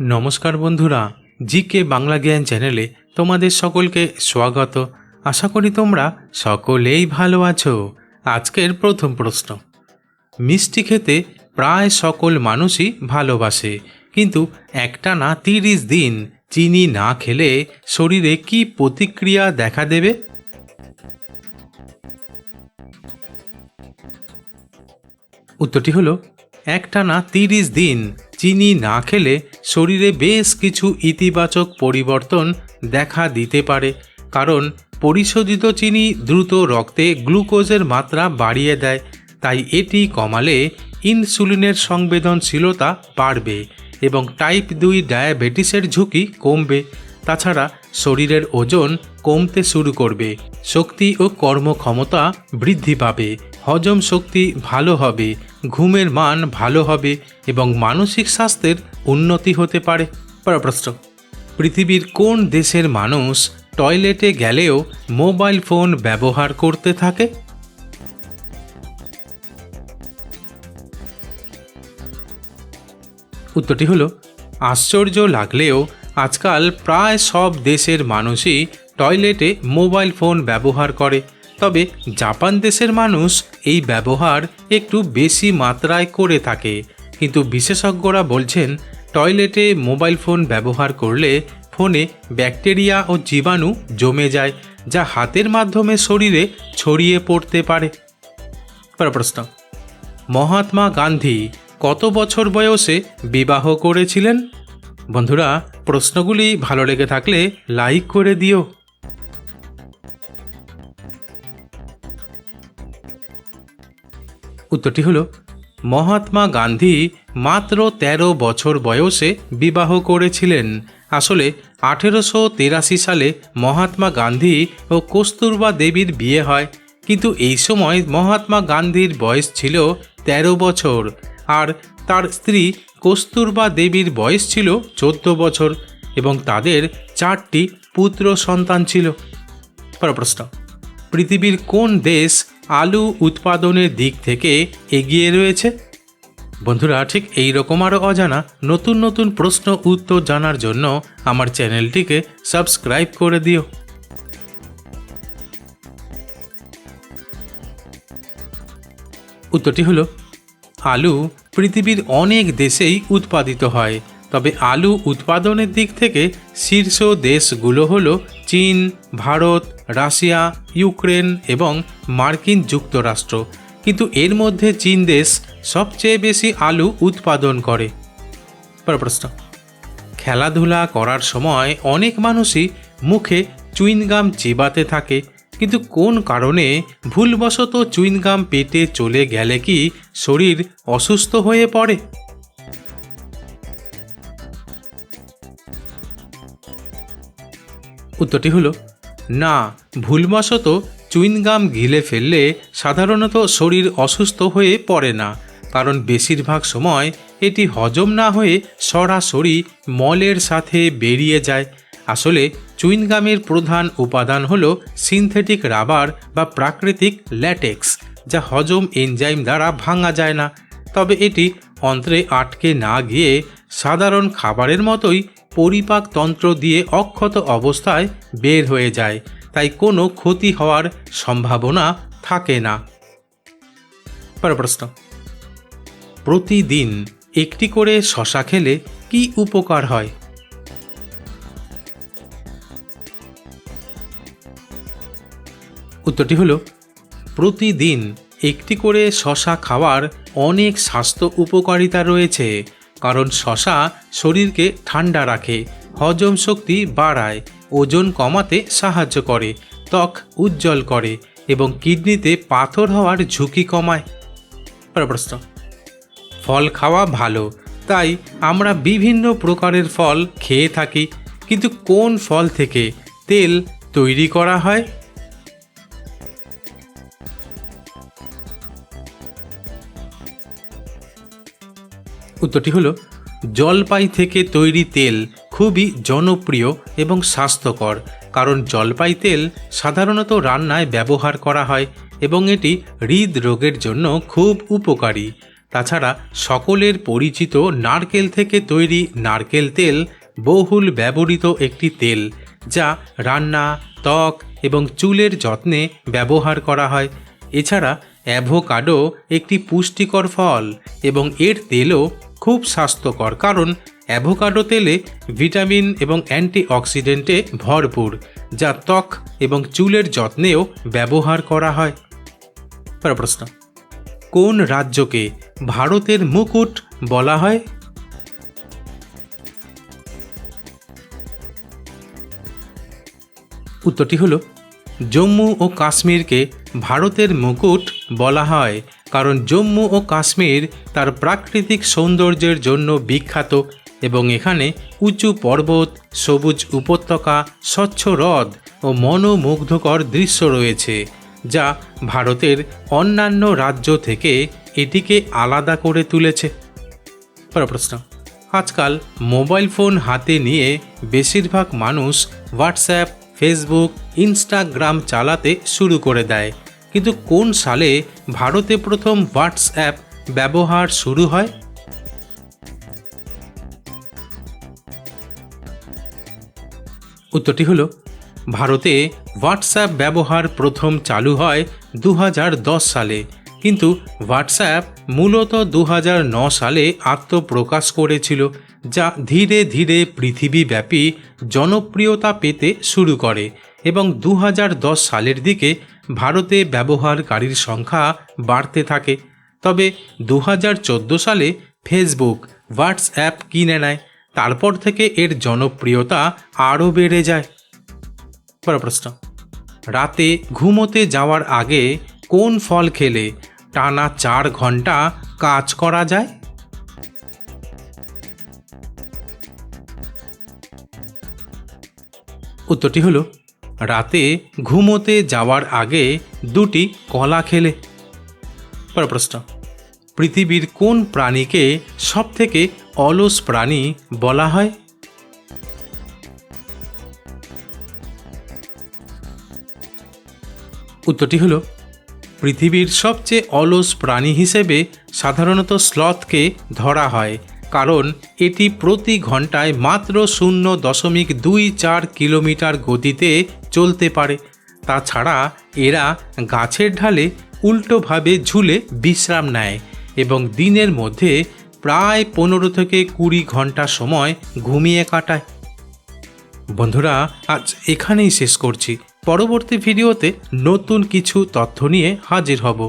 নমস্কার বন্ধুরা জি কে বাংলা জ্ঞান চ্যানেলে তোমাদের সকলকে স্বাগত। আশা করি তোমরা সকলেই ভালো আছো। আজকের প্রথম প্রশ্ন। মিষ্টি খেতে প্রায় সকল মানুষই ভালোবাসে, কিন্তু একটা না তিরিশ দিন চিনি না খেলে শরীরে কি প্রতিক্রিয়া দেখা দেবে? উত্তরটি হলো একটানা তিরিশ দিন চিনি না খেলে শরীরে বেশ কিছু ইতিবাচক পরিবর্তন দেখা দিতে পারে। কারণ পরিশোধিত চিনি দ্রুত রক্তে গ্লুকোজের মাত্রা বাড়িয়ে দেয়, তাই এটি কমালে ইনসুলিনের সংবেদনশীলতা বাড়বে এবং টাইপ দুই ডায়াবেটিসের ঝুঁকি কমবে। তাছাড়া শরীরের ওজন কমতে শুরু করবে, শক্তি ও কর্মক্ষমতা বৃদ্ধি পাবে। হজম শক্তি ভালো হবে, ঘুমের মান ভালো হবে এবং মানসিক স্বাস্থ্যের উন্নতি হতে পারে। পরের প্রশ্ন পৃথিবীর কোন দেশের মানুষ টয়লেটে গেলেও মোবাইল ফোন ব্যবহার করতে থাকে? উত্তরটি হলো, আশ্চর্য লাগলেও আজকাল প্রায় সব দেশের মানুষই টয়লেটে মোবাইল ফোন ব্যবহার করে। তবে জাপান দেশের মানুষ এই ব্যবহার একটু বেশি মাত্রায় করে থাকে। কিন্তু বিশেষজ্ঞরা বলছেন, টয়লেটে মোবাইল ফোন ব্যবহার করলে ফোনে ব্যাকটেরিয়া ও জীবাণু জমে যায়, যা হাতের মাধ্যমে শরীরে ছড়িয়ে পড়তে পারে। প্রশ্ন, মহাত্মা গান্ধী কত বছর বয়সে বিবাহ করেছিলেন? বন্ধুরা, প্রশ্নগুলি ভালো লেগে থাকলে লাইক করে দিও। উত্তরটি হলো, মহাত্মা গান্ধী মাত্র ১৩ বছর বয়সে বিবাহ করেছিলেন। আসলে আঠেরোশো তেরাশি সালে মহাত্মা গান্ধী ও কস্তুরবা দেবীর বিয়ে হয়, কিন্তু এই সময় মহাত্মা গান্ধীর বয়স ছিল ১৩ বছর আর তার স্ত্রী কস্তুরবা দেবীর বয়স ছিল চোদ্দ বছর এবং তাদের চারটি পুত্র সন্তান ছিল। পরের প্রশ্ন, পৃথিবীর কোন দেশ আলু উৎপাদনের দিক থেকে এগিয়ে রয়েছে। বন্ধুরা, ঠিক এই রকম আরও অজানা নতুন নতুন প্রশ্ন উত্তর জানার জন্য আমার চ্যানেলটিকে সাবস্ক্রাইব করে দিও। উত্তরটি হলো, আলু পৃথিবীর অনেক দেশেই উৎপাদিত হয়, তবে আলু উৎপাদনের দিক থেকে শীর্ষ দেশগুলো হলো চীন, ভারত রাশিয়া, ইউক্রেন এবং মার্কিন যুক্তরাষ্ট্র। কিন্তু এর মধ্যে চীন দেশ সবচেয়ে বেশি আলু উৎপাদন করে। প্রশ্ন। খেলাধুলা করার সময় অনেক মানুষই মুখে চুইনগাম চিবাতে থাকে। কিন্তু কোন কারণে ভুলবশত চুইনগাম পেটে চলে গেলে কি শরীর অসুস্থ হয়ে পড়ে? উত্তরটি হলো না, ভুলবশত চুইনগাম গিলে ফেললে সাধারণত শরীর অসুস্থ হয়ে পড়ে না, কারণ বেশিরভাগ সময় এটি হজম না হয়ে সরাসরি মলের সাথে বেরিয়ে যায়। আসলে চুইনগামের প্রধান উপাদান হল সিনথেটিক রাবার বা প্রাকৃতিক ল্যাটেক্স, যা হজম এনজাইম দ্বারা ভাঙা যায় না। তবে এটি অন্ত্রে আটকে না গিয়ে সাধারণ খাবারের মতোই পরিপাক তন্ত্র দিয়ে অক্ষত অবস্থায় বের হয়ে যায়, তাই কোনো ক্ষতি হওয়ার সম্ভাবনা থাকে না। প্রশ্ন। প্রতিদিন একটি করে শশা খেলে কি উপকার হয়? উত্তরটি হলো, প্রতিদিন একটি করে শশা খাওয়ার অনেক স্বাস্থ্য উপকারিতা রয়েছে কারণ শশা শরীরকে ঠান্ডা রাখে, হজম শক্তি বাড়ায়, ওজন কমাতে সাহায্য করে, ত্বক উজ্জ্বল করে এবং কিডনিতে পাথর হওয়ার ঝুঁকি কমায়। প্রশ্ন। ফল খাওয়া ভালো, তাই আমরা বিভিন্ন প্রকারের ফল খেয়ে থাকি, কিন্তু কোন ফল থেকে তেল তৈরি করা হয়? উত্তরটি হলো, জলপাই থেকে তৈরি তেল খুবই জনপ্রিয় এবং স্বাস্থ্যকর, কারণ জলপাই তেল সাধারণত রান্নায় ব্যবহার করা হয় এবং এটি হৃদরোগের জন্য খুব উপকারী। তাছাড়া সকলের পরিচিত নারকেল থেকে তৈরি নারকেল তেল বহুল ব্যবহৃত একটি তেল, যা রান্না, ত্বক এবং চুলের যত্নে ব্যবহার করা হয়। এছাড়া অ্যাভোকাডো একটি পুষ্টিকর ফল এবং এর তেলও খুব স্বাস্থ্যকর, কারণ অ্যাভোকাডো তেলে ভিটামিন এবং অ্যান্টিঅক্সিডেন্টে ভরপুর, যা ত্বক এবং চুলের যত্নেও ব্যবহার করা হয়। প্রশ্ন, কোন রাজ্যকে ভারতের মুকুট বলা হয়? উত্তরটি হলো, জম্মু ও কাশ্মীরকে ভারতের মুকুট বলা হয়। কারণ জম্মু ও কাশ্মীর তার প্রাকৃতিক সৌন্দর্যের জন্য বিখ্যাত এবং এখানে উঁচু পর্বত, সবুজ উপত্যকা, স্বচ্ছ হ্রদ ও মনোমুগ্ধকর দৃশ্য রয়েছে, যা ভারতের অন্যান্য রাজ্য থেকে এটিকে আলাদা করে তুলেছে। প্রশ্ন, আজকাল মোবাইল ফোন হাতে নিয়ে বেশিরভাগ মানুষ হোয়াটসঅ্যাপ, ফেসবুক, ইনস্টাগ্রাম চালাতে শুরু করে দেয়। কিন্তু কোন সালে ভারতে প্রথম হোয়াটসঅ্যাপ ব্যবহার শুরু হয়? উত্তরটি হলো, ভারতে হোয়াটসঅ্যাপ ব্যবহার প্রথম চালু হয় দু হাজার দশ সালে, কিন্তু হোয়াটসঅ্যাপ মূলত দু সালে আত্মপ্রকাশ করেছিল, যা ধীরে ধীরে পৃথিবীব্যাপী জনপ্রিয়তা পেতে শুরু করে এবং দু হাজার দশ সালের দিকে ভারতে ব্যবহারকারীর সংখ্যা বাড়তে থাকে। তবে দু হাজার চোদ্দ সালে ফেসবুক, হোয়াটসঅ্যাপ কিনে নেয়। তারপর থেকে এর জনপ্রিয়তা আরও বেড়ে যায়। প্রশ্ন। রাতে ঘুমোতে যাওয়ার আগে কোন ফল খেলে টানা চার ঘণ্টা কাজ করা যায়? উত্তরটি হলো রাতে ঘুমোতে যাওয়ার আগে দুটি কলা খেলে। পরের প্রশ্ন, পৃথিবীর কোন প্রাণীকে সবথেকে অলস প্রাণী বলা হয়? উত্তরটি হলো, পৃথিবীর সবচেয়ে অলস প্রাণী হিসেবে সাধারণত স্লথকে ধরা হয়, কারণ এটি প্রতি ঘন্টায় মাত্র শূন্য দশমিক দুই চার কিলোমিটার গতিতে চলতে পারে। তাছাড়া এরা গাছের ঢালে উল্টোভাবে ঝুলে বিশ্রাম নেয় এবং দিনের মধ্যে প্রায় পনেরো থেকে কুড়ি ঘণ্টা সময় ঘুমিয়ে কাটায়। বন্ধুরা, আজ এখানেই শেষ করছি। পরবর্তী ভিডিওতে নতুন কিছু তথ্য নিয়ে হাজির হব।